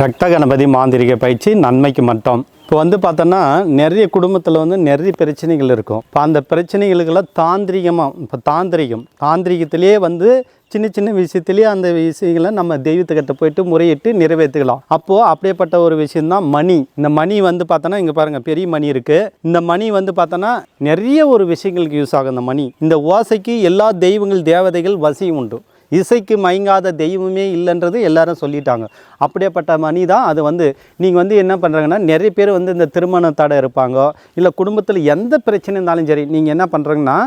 ரத்த கணபதி மாந்திரிக பயிற்சி நன்மைக்கு மட்டும். இப்போ வந்து பார்த்தோன்னா நிறைய குடும்பத்தில் வந்து நிறைய பிரச்சனைகள் இருக்கும். இப்போ அந்த பிரச்சனைகளுக்கெல்லாம் தாந்திரிகமாக இப்போ தாந்திரிகம். தாந்திரிகத்திலேயே வந்து சின்ன சின்ன விஷயத்திலேயே அந்த விஷயங்களை நம்ம தெய்வத்துக்கிட்ட போயிட்டு முறையிட்டு நிறைவேற்றிக்கலாம். அப்போது அப்படியேப்பட்ட ஒரு விஷயந்தான் மணி. இந்த மணி வந்து பார்த்தோன்னா இங்கே பாருங்கள் பெரிய மணி இருக்குது இந்த மணி வந்து பார்த்தோன்னா நிறைய ஒரு விஷயங்களுக்கு யூஸ் ஆகும் இந்த மணி. இந்த ஓசைக்கு எல்லா தெய்வங்கள் தேவதைகள் வசியும் உண்டு. இசைக்கு மயங்காத தெய்வமே இல்லைன்றது எல்லாரும் சொல்லிட்டாங்க. அப்படியேப்பட்ட மணி தான் அது வந்து நீங்கள் வந்து என்ன பண்ணுறாங்கன்னா நிறைய பேர் வந்து இந்த திருமண தடை இருப்பாங்க. இல்லை குடும்பத்தில் எந்த பிரச்சனை இருந்தாலும் சரி நீங்கள் என்ன பண்ணுறீங்கன்னா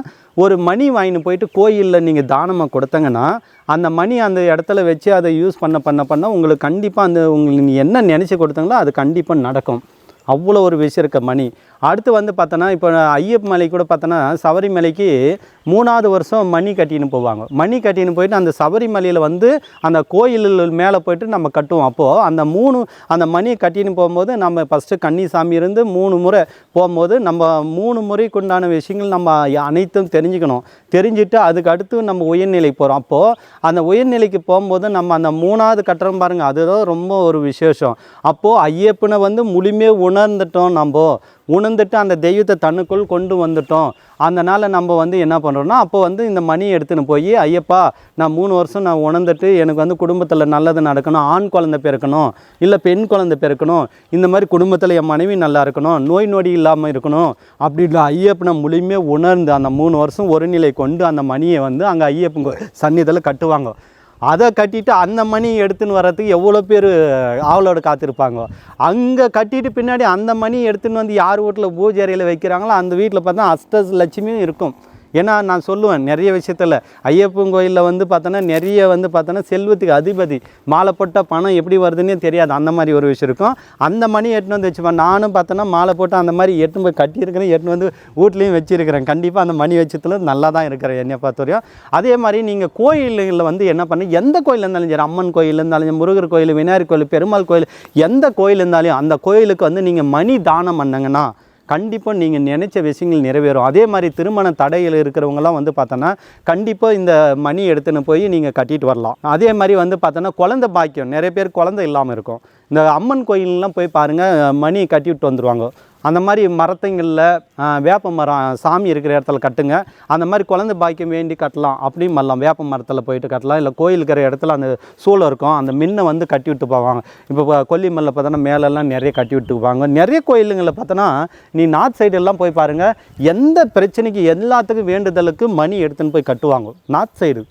ஒரு மணி வாங்கின்னு போயிட்டு கோயிலில் நீங்கள் தானமாக கொடுத்தங்கன்னா அந்த மணி அந்த இடத்துல வச்சு அதை யூஸ் பண்ண பண்ண பண்ண உங்களுக்கு கண்டிப்பாக அந்த உங்களுக்கு நீங்கள் என்ன நினச்சி கொடுத்தீங்களோ அது கண்டிப்பாக நடக்கும். அவ்வளோ ஒரு விஷயம் இருக்க மணி. அடுத்து வந்து பார்த்தோன்னா இப்போ ஐயப்ப மலை கூட பார்த்தோன்னா சபரிமலைக்கு மூணாவது வருஷம் மணி கட்டின்னு போவாங்க. மணி கட்டின்னு போயிட்டு அந்த சபரிமலையில் வந்து அந்த கோயில் மேலே போயிட்டு நம்ம கட்டுவோம். அப்போது அந்த மூணு அந்த மணியை கட்டின்னு போகும்போது நம்ம ஃபஸ்ட்டு கன்னிசாமி இருந்து மூணு முறை போகும்போது நம்ம மூணு முறைக்கு உண்டான விஷயங்கள் நம்ம அனைத்தும் தெரிஞ்சுக்கணும். தெரிஞ்சுட்டு அதுக்கு அடுத்து நம்ம உயர்நிலை போகிறோம் அப்போது அந்த உயர்நிலைக்கு போகும்போது நம்ம அந்த மூணாவது கட்டுறோம் பாருங்கள் அதுதான் ரொம்ப ஒரு விசேஷம். அப்போது ஐயப்பனை வந்து முழுமையாக உணர்ந்துட்டோம் நம்ம. உணர்ந்துட்டு அந்த தெய்வத்தை தன்னுக்குள் கொண்டு வந்துட்டோம். அதனால் நம்ம வந்து என்ன பண்ணுறோம்னா அப்போ வந்து இந்த மணி எடுத்துன்னு போய் ஐயப்பா நான் மூணு வருஷம் நான் உணர்ந்துட்டு எனக்கு வந்து குடும்பத்தில் நல்லது நடக்கணும். ஆண் குழந்தை பிறக்கணும் இல்லை பெண் குழந்தை பிறக்கணும் இந்த மாதிரி குடும்பத்தில் என் மனைவி நல்லா இருக்கணும். நோய் நொடி இல்லாமல் இருக்கணும். அப்படி இல்லை ஐயப்பனை முழுமையாக உணர்ந்து அந்த மூணு வருஷம் ஒரு நிலை கொண்டு அந்த மணியை வந்து அங்கே ஐயப்பன் சன்னிதில் கட்டுவாங்க. அதை கட்டிட்டு அந்த மணி எடுத்துன்னு வர்றதுக்கு எவ்வளோ பேர் ஆவலோடு காத்திருப்பாங்க? அங்கே கட்டிட்டு பின்னாடி அந்த மணி எடுத்துன்னு வந்து யார் வீட்டில் பூஜை அறையில் வைக்கிறாங்களோ அந்த வீட்டில் பார்த்தா அஷ்ட லட்சுமியும் இருக்கும். ஏன்னா நான் சொல்லுவேன் நிறைய விஷயத்தில் ஐயப்பன் கோயிலில் வந்து பார்த்தோன்னா நிறைய வந்து பார்த்தோன்னா செல்வத்துக்கு அதிபதி. மாலை போட்டால் பணம் எப்படி வருதுன்னே தெரியாது. அந்த மாதிரி ஒரு விஷயம் இருக்கும். அந்த மணி எட்டுன்னு வந்து வச்சுப்பேன். நானும் பார்த்தோன்னா மாலை போட்டு அந்த மாதிரி எட்டுன்னு போய் கட்டியிருக்கிறேன் எட்டுன்னு வந்து வீட்லேயும் வச்சுருக்கிறேன். கண்டிப்பாக அந்த மணி வச்சத்தில் நல்லா தான் இருக்கிறேன் என்னை பொறுத்த வரையும். அதே மாதிரி நீங்கள் கோயில்களில் வந்து என்ன பண்ணு எந்த கோயில் இருந்தாலும் சரி அம்மன் கோயில் இருந்தாலும் முருகர் கோயில் விநாயகர் கோயில் பெருமாள் கோயில் எந்த கோயில் இருந்தாலும் அந்த கோயிலுக்கு வந்து நீங்கள் மணி தானம் பண்ணுங்கன்னா கண்டிப்பாக நீங்கள் நினைச்ச விஷயங்கள் நிறைவேறும். அதே மாதிரி திருமண தடையில் இருக்கிறவங்கலாம் வந்து பார்த்தோன்னா கண்டிப்பாக இந்த மணி எடுத்துன்னு போய் நீங்கள் கட்டிட்டு வரலாம். அதே மாதிரி வந்து பார்த்தோன்னா குழந்தை பாக்கியம். நிறைய பேர் குழந்தை இல்லாமல் இருக்கும். இந்த அம்மன் கோயிலெலாம் போய் பாருங்கள் மணி கட்டி விட்டு வந்துடுவாங்க அந்த மாதிரி மரத்துங்களில் வேப்ப மரம் சாமி இருக்கிற இடத்துல கட்டுங்க. அந்த மாதிரி குழந்தை பாக்கியம் வேண்டி கட்டலாம். அப்படியும் பண்ணலாம். வேப்ப மரத்தில் போயிட்டு கட்டலாம். இல்லை கோயில் இருக்கிற இடத்துல அந்த சூளை இருக்கும். அந்த மின்னை வந்து கட்டி விட்டு போவாங்க. இப்போ கொல்லிமல்ல பார்த்தோன்னா மேலெல்லாம் நிறைய கட்டி விட்டு போவாங்க. நிறைய கோயிலுங்களை பார்த்தோன்னா நீ நார்த் சைடெல்லாம் போய் பாருங்கள் எந்த பிரச்சனைக்கு எல்லாத்துக்கும் வேண்டுதலுக்கு மணி எடுத்துன்னு போய் கட்டுவாங்க. நார்த் சைடு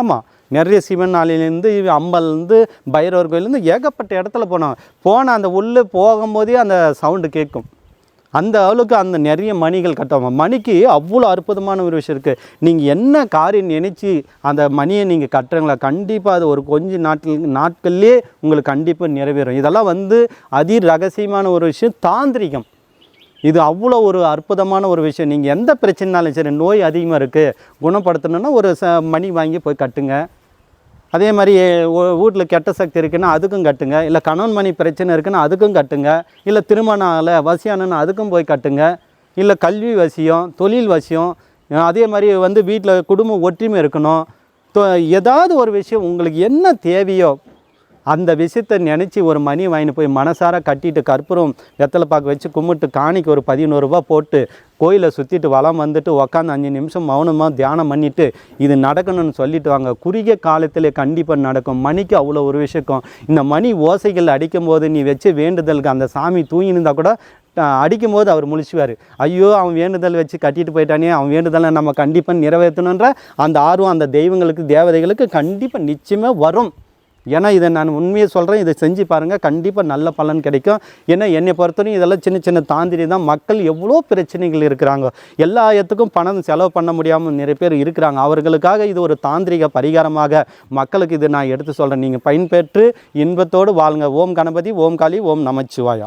ஆமாம் நிறைய சிவன் ஆலையிலேருந்து அம்பல்லேருந்து பைரவர் கோயிலேருந்து ஏகப்பட்ட இடத்துல போனாங்க. போன அந்த உள்ளே போகும்போதே அந்த சவுண்டு கேட்கும். அந்த அளவுக்கு அந்த நிறைய மணிகள் கட்டுவாங்க. மணிக்கு அவ்வளோ அற்புதமான ஒரு விஷயம் இருக்குது நீங்கள் என்ன காரியம் நினச்சி அந்த மணியை நீங்கள் கட்டுறீங்களா கண்டிப்பாக அது ஒரு கொஞ்ச நாட்கள் நாட்கள்லேயே உங்களுக்கு கண்டிப்பாக நிறைவேறும். இதெல்லாம் வந்து அதி ரகசியமான ஒரு விஷயம். தாந்திரிகம். இது அவ்வளோ ஒரு அற்புதமான ஒரு விஷயம். நீங்கள் எந்த பிரச்சனைனாலும் சரி நோய் அதிகமாக இருக்குது குணப்படுத்தணுன்னா ஒரு ச மணி வாங்கி போய் கட்டுங்க. அதே மாதிரி வீட்டில் கெட்ட சக்தி இருக்குன்னா அதுக்கும் கட்டுங்க. இல்லை கணவன் மணி பிரச்சனை இருக்குன்னா அதுக்கும் கட்டுங்க. இல்லை திருமணம் ஆகலை வசியானன்னு அதுக்கும் போய் கட்டுங்க. இல்லை கல்வி வசியம் தொழில் வசியம் அதே மாதிரி வந்து வீட்டில் குடும்ப ஒற்றுமை இருக்கணும். ஏதாவது ஒரு விஷயம் உங்களுக்கு என்ன தேவையோ அந்த விஷயத்தை நினச்சி ஒரு மணி வாங்கிட்டு போய் மனசார கட்டிட்டு கற்பூரம் வெத்தலை பாக்கு வச்சு கும்பிட்டு காணிக்கு ஒரு பதினோருபா போட்டு கோயிலை சுற்றிட்டு வலம் வந்துட்டு உக்காந்து அஞ்சு நிமிஷம் மௌனமாக தியானம் பண்ணிவிட்டு இது நடக்கணும்னு சொல்லிட்டு வாங்க. குறுகிய காலத்தில் கண்டிப்பாக நடக்கும். மணிக்கு அவ்வளோ ஒரு விஷயம். இந்த மணி ஓசைகள் அடிக்கும்போது நீ வச்சு வேண்டுதலுக்கு அந்த சாமி தூங்கியிருந்தா கூட அடிக்கும் அடிக்கும்போது அவர் முழிச்சுவார். ஐயோ அவன் வேண்டுதல் வச்சு கட்டிட்டு போயிட்டானே அவன் வேண்டுதலை நம்ம கண்டிப்பாக நிறைவேற்றணுன்ற அந்த ஆர்வம் அந்த தெய்வங்களுக்கு தேவதைகளுக்கு கண்டிப்பாக நிச்சயமாக வரும். ஏன்னா இதை நான் உண்மையை சொல்கிறேன் இதை செஞ்சு பாருங்கள் கண்டிப்பாக நல்ல பலன் கிடைக்கும். ஏன்னா என்னை பொறுத்தவரையும் இதெல்லாம் சின்ன சின்ன தாந்திரி தான். மக்கள் எவ்வளோ பிரச்சனைகள் இருக்கிறாங்க. எல்லா இடத்துக்கும் பணம் செலவு பண்ண முடியாமல் நிறைய பேர் இருக்கிறாங்க. அவர்களுக்காக இது ஒரு தாந்திரிக பரிகாரமாக மக்களுக்கு இது நான் எடுத்து சொல்கிறேன் நீங்கள் பயன்பெற்று இன்பத்தோடு வாழுங்க. ஓம் கணபதி ஓம் காளி ஓம் நமச்சிவாயா.